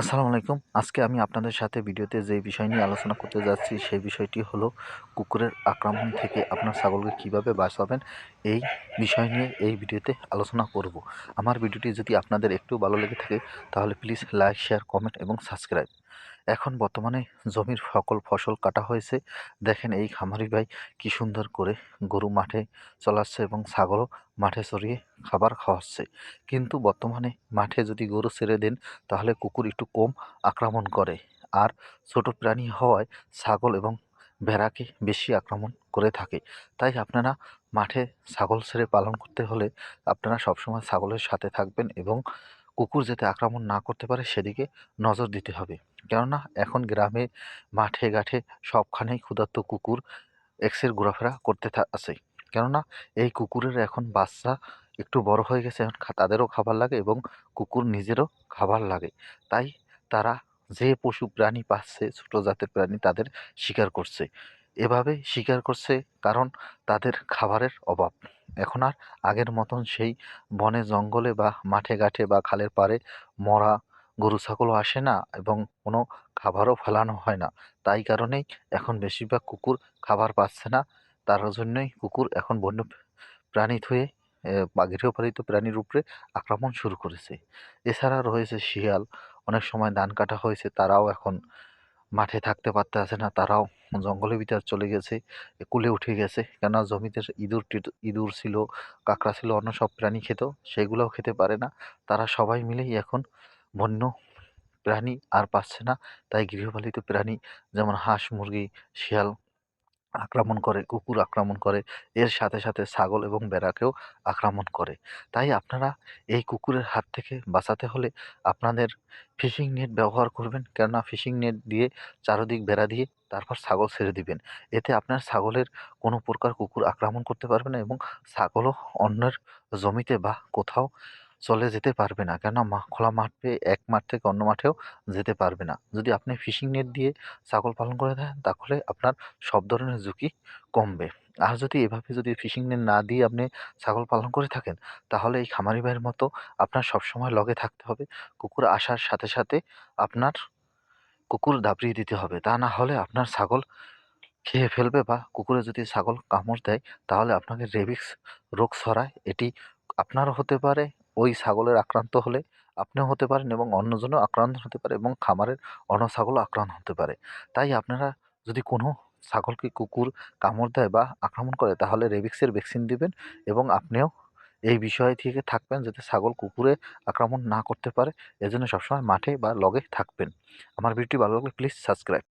আসসালামু আলাইকুম। আজকে আমি আপনাদের সাথে ভিডিওতে যে বিষয় নিয়ে আলোচনা করতে যাচ্ছি, সেই বিষয়টি হলো কুকুরের আক্রমণ থেকে আপনার ছাগলকে কীভাবে বাঁচাবেন, এই বিষয় নিয়ে এই ভিডিওতে আলোচনা করব। আমার ভিডিওটি যদি আপনাদের একটু ভালো লেগে থাকে, তাহলে প্লিজ লাইক, শেয়ার, কমেন্ট এবং সাবস্ক্রাইব। এখন বর্তমানে জমির সকল ফসল কাটা হয়েছে। দেখেন এই খামারি ভাই কি সুন্দর করে গরু মাঠে চলাচ্ছে এবং ছাগলও মাঠে চড়িয়ে খাবার খাওয়াচ্ছে। কিন্তু বর্তমানে মাঠে যদি গরু ছেড়ে দেন, তাহলে কুকুর একটু কম আক্রমণ করে। আর ছোট প্রাণী হওয়ায় ছাগল এবং ভেড়াকে বেশি আক্রমণ করে থাকে। তাই আপনারা মাঠে ছাগল ছেড়ে পালন করতে হলে আপনারা সবসময় ছাগলের সাথে থাকবেন এবং কুকুর যাতে আক্রমণ না করতে পারে, সেদিকে নজর দিতে হবে। কেননা এখন গ্রামে মাঠে ঘাটে সবখানেই ক্ষুধার্ত কুকুর এক্সের ঘোরাফেরা করতে আছে। কেননা এই কুকুরের এখন বাচ্চা একটু বড় হয়ে গেছে, এখন তাদেরও খাবার লাগে এবং কুকুর নিজেরও খাবার লাগে। তাই তারা যে পশু প্রাণী পাচ্ছে, ছোট জাতের প্রাণী তাদের শিকার করছে। এভাবে শিকার করছে কারণ তাদের খাবারের অভাব। এখন আর আগের মতন সেই বনে জঙ্গলে বা মাঠে ঘাটে বা খালের পাড়ে মরা গরু ছাগলও আসে না এবং কোনো খাবারও ফেলানো হয় না। তাই কারণেই এখন বেশিরভাগ কুকুর খাবার পাচ্ছে না। তার জন্যই কুকুর এখন বন্য প্রাণী হয়ে গৃহপালিত প্রাণীর উপরে আক্রমণ শুরু করেছে। এছাড়া রয়েছে শিয়াল। অনেক সময় ধান কাটা হয়েছে, তারাও এখন মাঠে থাকতে পারতেছে না। তারাও জঙ্গলের ভিতর চলে গেছে কুলে উঠে গেছে। কেননা জমিতে ইঁদুর ইঁদুর ছিল, কাঁকড়া ছিল, অন্য সব প্রাণী খেত, সেগুলোও খেতে পারে না। তারা সবাই মিলেই এখন বন্য প্রাণী আর পাচ্ছে না। তাই গৃহপালিত প্রাণী যেমন হাঁস, মুরগি, শিয়াল আক্রমণ করে, কুকুর আক্রমণ করে, এর সাথে সাথে ছাগল এবং বেড়াকেও আক্রমণ করে। তাই আপনারা এই কুকুরের হাত থেকে বাঁচাতে হলে আপনাদের ফিশিং নেট ব্যবহার করবেন। কেননা ফিশিং নেট দিয়ে চারদিক বেড়া দিয়ে তারপর ছাগল ছেড়ে দিবেন। এতে আপনার ছাগলের কোনো প্রকার কুকুর আক্রমণ করতে পারবে না এবং ছাগলও অন্যের জমিতে বা কোথাও চলে যেতে পারবে না। কেননা মা, খোলা মাঠ পেয়ে এক মাঠ থেকে অন্য মাঠেও যেতে পারবে না। যদি আপনি ফিশিং নেট দিয়ে ছাগল পালন করে থাকেন, তাহলে আপনার সব ধরনের ঝুঁকি কমবে। আর যদি এভাবে যদি ফিশিং নেট না দিয়ে আপনি ছাগল পালন করে থাকেন, তাহলে এই খামারি ভাইয়ের মতো আপনার সবসময় লগে থাকতে হবে। কুকুর আসার সাথে সাথে আপনার কুকুর দাবড়িয়ে দিতে হবে। তা না হলে আপনার ছাগল খেয়ে ফেলবে বা কুকুরে যদি ছাগল কামড় দেয়, তাহলে আপনাকে রেবিক্স রোগ ছড়ায়। এটি আপনারও হতে পারে ওই ছাগলের আক্রান্ত হলে আপনিও হতে পারেন এবং অন্যজনও আক্রান্ত হতে পারে এবং খামারের অন্য ছাগলও আক্রান্ত হতে পারে। তাই আপনারা যদি কোনো ছাগলকে কুকুর কামড় দেয় বা আক্রমণ করে, তাহলে রেবিক্সের ভ্যাকসিন দিবেন এবং আপনিও এই বিষয় থেকে থাকবেন যাতে ছাগল কুকুরে আক্রমণ না করতে পারে। এজন্য সবসময় মাঠে বা লগে থাকবেন। আমার ভিডিওটি ভালো লাগলে প্লিজ সাবস্ক্রাইব।